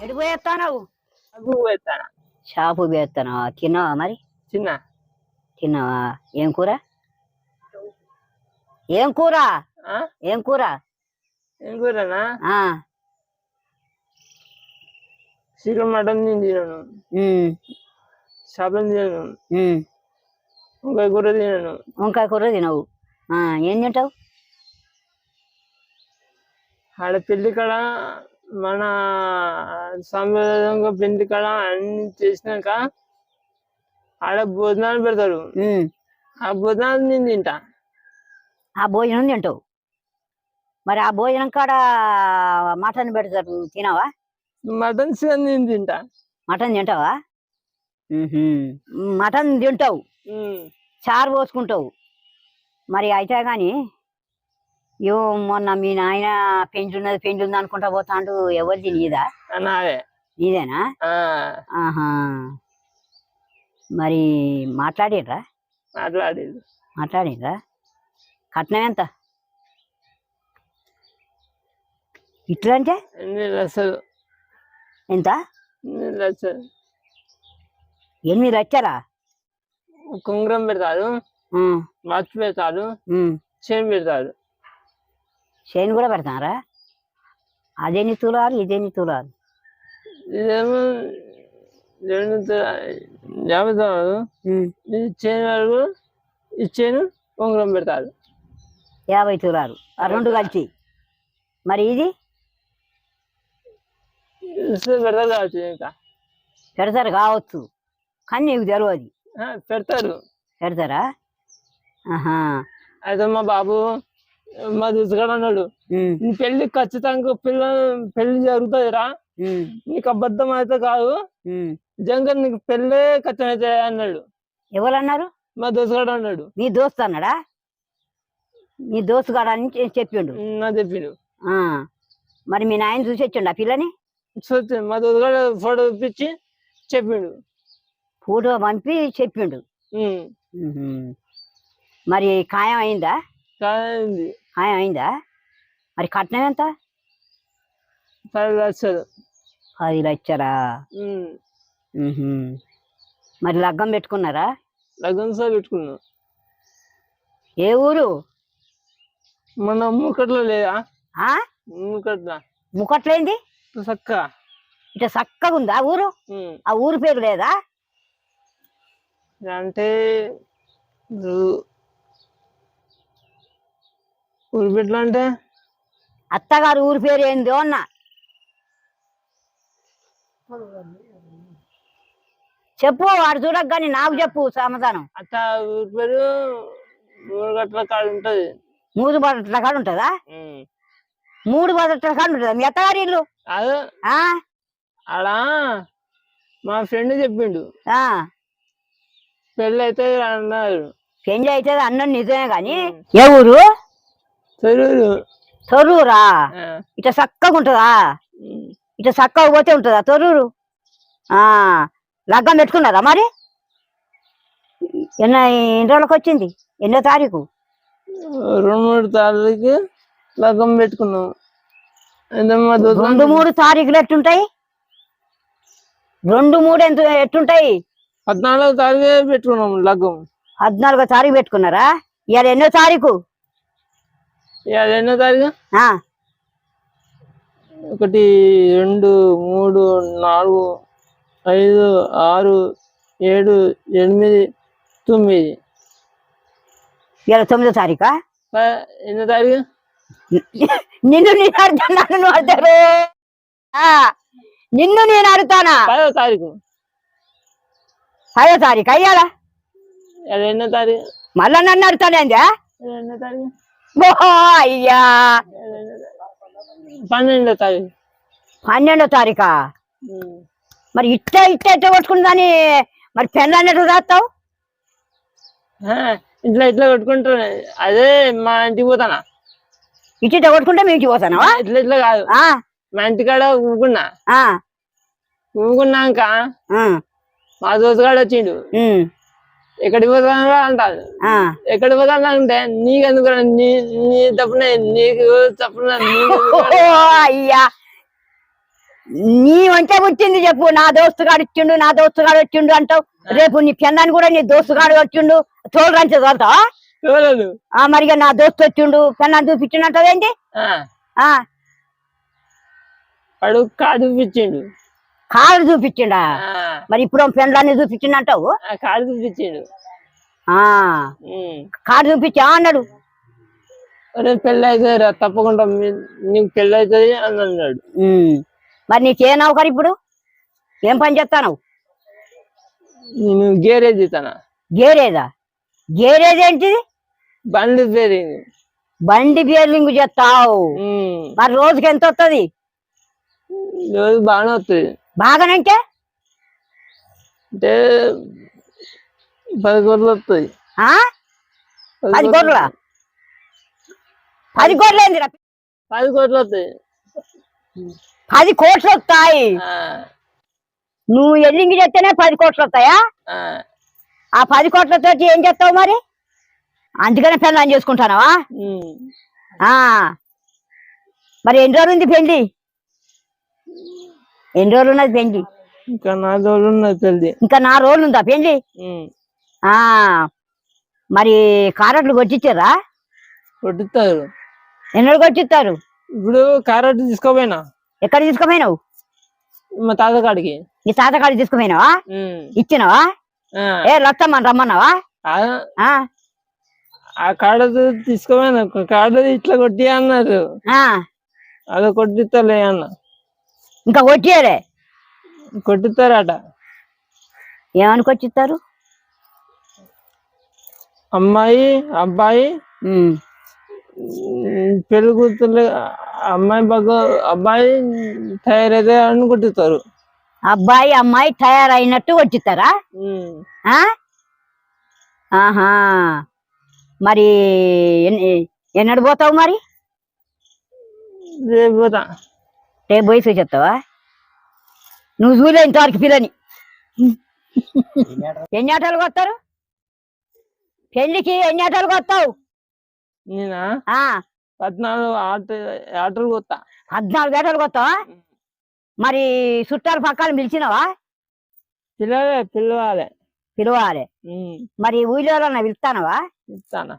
ఎటు పోయేస్తావు అగ్గు పోతానా షాపు పోయేస్తాను తిన్నావా మరి? చిన్న తిన్నావా? ఏం కూర? ఏం కూర? ఆ? ఏం కూర? ఏం కూరనా? ఆ. చికెన్ మటన్ నేను తినను. ఉమ్, చేపలు తినను. ఉమ్. ఇంకా కూర తినను. వంకాయ కూర తినవు. ఆ, ఏం తింటావు? ఆడ పెళ్ళి కాడ? మన సాంప్రదాయంగా పెళ్ళి కాడ అన్ని చేసినాక ఆడ భోజనాలు పెడతారు. ఆ భోజనాలు నేను తింటా. ఆ భోజనం తింటావు. మరి ఆ భోజనం కాడ మటన్ పెడతారు తినవా? మటన్ చికెన్ నేను తింటా. మటన్ తింటావా. మటన్ తింటావు. చారు పోసుకుంటావు. మరి అయితే కానీ యో మొన్న మీ నాయన పెంచి ఉన్నది పెంచి ఉంది అనుకుంటా పోతాండు ఎవరిది నీదా? నాదే. నీదేనా? ఆహా. మరి మాట్లాడిర్రా? మాట్లాడేది మాట్లాడిర్రా? కట్నం ఎంత? ఇట్లా అంటే ఎన్ని లక్షలు. ఎంత? ఎన్ని లక్షలు. ఎనిమిది లక్షలా? కుంగ్రం పెడతారు. ఉమ్, వాచ్ పెడతారు. ఉమ్. చైన్ పెడతారు. చైన్ కూడా పెడతారా? అదేని తులాలు ఇదేని తులాలు. ఇదేమో రెండు యాభై తొమ్మిది ఉమ్, ఇది చైన్ వరకు ఈ చైన్ ఉంగరం పెడతారు. యాభై తులాలు. ఆ రెండు కలిసి మరి ఇది? పెడతారు కావచ్చు ఇంకా. పెడతారు కావచ్చు. కానీ నీకు తెలియదు పెడతారు. పెడతారా? అయితే మా బాబు మా దుసుగాడు అన్నాడు. నీ పెళ్ళి ఖచ్చితంగా పిల్ల పెళ్ళి జరుగుతుందిరా. ఉమ్, నీకు అబద్ధం అయితే కాదు. జంకర్ నీకు పెళ్ళే ఖచ్చితంగా అన్నాడు. ఎవరు అన్నారు మా దోసగాడు అన్నాడు. నీ దోస్తు అన్నాడా? నీ దోస్తు కాడా అని చెప్పిండు నా చెప్పిండు ఆ, మరి మీ నాయన చూసి వచ్చిండు ఆ పిల్లని? చూస్తే మా దోసగాడు ఫోటో ఇప్పించి చెప్పిండు ఫోటో పంపి చెప్పిండు. మరి ఖాయం అయిందా? ఖాయం అయిందా. మరి కట్నం ఎంత పది లక్షలు పది లక్షలా. ఉహుం. మరి లగ్గం పెట్టుకున్నారా లగ్నం సార్ పెట్టుకున్నాం ఏ ఊరు మన మూకట్లో లేదా మూకట్ల ముకట్లేంది సక్క ఇట్లా చక్కగా ఉందా ఊరు. ఆ ఊరు పేరు లేదా అంటే రు- ఉరిపెట్లు అంటే అత్తగారు ఊరి పేరు ఏందో అన్న. చెప్పు వాడు చూడగాని నాకు చెప్పు సమాధానం. అట్ట ఊరి పేరు మూడుగట్ల కాడ ఉంటది. మూడు బట్టల కాడ ఉంటుందా. మూడు బట్టల కాడ ఉంటుందా? మీ అత్తగారి ఇల్లు? అదే ఆడ మా ఫ్రెండ్ చెప్పిండు. ఆ. పెళ్ళి అయితే అన్నారు. పెండ్లి అయితే అన్నం నిజమే గాని. ఏ ఊరు? తొర్రూరా ఆ. ఇట్లా చక్కగా ఉంటుందా. ఇట్లా చక్కగా పోతే ఉంటుందా తొర్రూరు ఆ. లగ్గం పెట్టుకున్నారా మరి? ఎన్న ఎన్ని రోజులకు వచ్చింది? ఎన్నో తారీఖు? రెండు మూడు తారీఖు లగ్గం పెట్టుకున్నాం. రెండు మూడు తారీఖులు ఎట్టుంటాయి? రెండు మూడు ఎంత ఎట్టుంటాయి? పద్నాలుగో తారీఖే పెట్టుకున్నాం లగ్గం. పద్నాలుగో తారీఖు పెట్టుకున్నారా? ఇవాళ ఎన్నో తారీఖు? ఇవాళ ఎన్నో తారీఖు ఆ ఒకటి రెండు మూడు నాలుగు ఐదు ఆరు ఏడు ఎనిమిది తొమ్మిది ఇవాళ తొమ్మిదో తారీఖా ప- ఎన్నో తారీఖు నిన్ను నేను అడుగుతాను నన్ను అడుగుతారు ఆ, నిన్ను నేను అడుగుతానా పదో తారీఖు పదో తారీఖు అయ్యాలా ఇవాళ ఎన్నో తారీఖు మళ్ళా నన్ను అడుగుతానేందా ఇవాళ ఎన్నో తారీఖు ఓ అయ్యా? పన్నెండో తారీఖు. పన్నెండో తారీఖా. మరి ఇట్ట ఇట్ట ఇట్ట కొట్టుకుందని మరి పెన్ అన్నట్టు రాస్తావు? ఇట్లా ఇట్లా కొట్టుకుంటా అదే మా ఇంటికి పోతానా? ఇట్ట ఇట్ట కొట్టుకుంటే మీకు పోతానవా? ఇట్లా ఇట్లా కాదు. ఆ, మా ఇంటికాడ ఊకున్నా ఊకున్నాక మా దోస్తుగాడు వచ్చిండు. ఎక్కడికి పోతాను అంటాడు ఆ. ఎక్కడికి పోతాను అంటే నీకెందుకు నీ నీ తప్పునే నీకు తప్పున అయ్యా. నీ వంటే పుట్టింది చెప్పు. నా దోస్తుగాడు వచ్చిండు నా దోస్తుగాడు వచ్చిండు అంటావు. రేపు నీ పెన్నాన్ని కూడా నీ దోస్తుగాడు వచ్చిండు. తోలుతావా చూడదు ఆ మరి ఇక నా దోస్తు వచ్చిండు పెన్నాన్ని చూపించినట్టదేంటి ఆ, ఆ. వాడు కాడు చూపించిండు. కాళ్ళు చూపించిండా? మరి ఇప్పుడు పెన్లాన్ని చూపించిండంటావు ఆ కాడు చూపించిండు. కాడు చూపించా అన్నాడు. పెళ్ళి అయితే రా తప్పకుండా నీకు పెళ్ళి అవుతుంది అని అన్నాడు. మరి నీకేనావు కదా ఇప్పుడు? ఏం పని చేస్తావు నేను గేరేజ్ తన గేరేదా గేరేది ఏంటిది? బండి పేరింది బండి బేర్లింగ్ చేస్తావు. మరి రోజుకి ఎంత వస్తుంది రోజు బాగానే వస్తుంది బాగానంటే? అంటే పది కోట్లు వస్తుంది ఆ? పది కోట్ల పది కోట్లు ఏందిరా? పది కోట్లు వస్తాయి. పది కోట్లు వస్తాయి. నువ్వు ఎల్లింగి చేస్తేనే పది కోట్లు వస్తాయా? ఆ, పది కోట్లతో ఏం చేస్తావు మరి? అందుకనే పెళ్ళని చేసుకుంటానవా? మరి ఎన్ని రోజులు ఉంది పెళ్ళి ఎన్ని రోజులు ఉన్నది పెళ్ళి ఇంకా నా తోడు ఉన్నది పెళ్ళి ఇంకా నా రోజులు ఉందా పెళ్ళి ఉమ్. ఆ మరి కారెట్లు కొట్టించారా కొట్టుతారు ఎన్నడు కొట్టిస్తారు? ఇప్పుడు కారెట్ తీసుకోపోయినా. ఎక్కడ తీసుకుపోయినావు? మా తాత కాడికి నీ తాతకాడి తీసుకుపోయినావా. ఇచ్చినావా? ఏ లత్తమ్మని రమ్మన్నావా? ఆ- కాడ తీసుకోపోయినా. ఒక కాడ ఇట్లా కొట్టి అన్నారు ఆ. అది కొట్టిస్తలే అన్న. ఇంకా కొట్టియలే కొట్టిస్తారట ఏమని కొట్టిస్తారు? అమ్మాయి అబ్బాయి పెళ్ళి కూతురు అమ్మాయి బాగా అబ్బాయి తయారైతే అని కొట్టిస్తారు అబ్బాయి అమ్మాయి తయారైనట్టు కొట్టిస్తారా ఆహా. మరి ఎన్ని- ఎన్నడు పోతావు మరి? రేపు పోతా. రేపు పోయి చూసేస్తావా నువ్వు చూలే ఇంతవరకు పిల్లని. ఎన్ని ఆటలకు వస్తారు పెళ్ళికి ఎన్ని ఆటలకు వస్తావు నేనా? ఆ. పద్నాలుగు ఆట ఆటలు పోతా పద్నాలుగు వస్తావా మరి చుట్టాలు పక్కన పిలిచినావా? పిలవాలి పిలవాలి. ఉమ్, మరి ఊళ్ళో పిలుస్తానవా? ఇస్తానా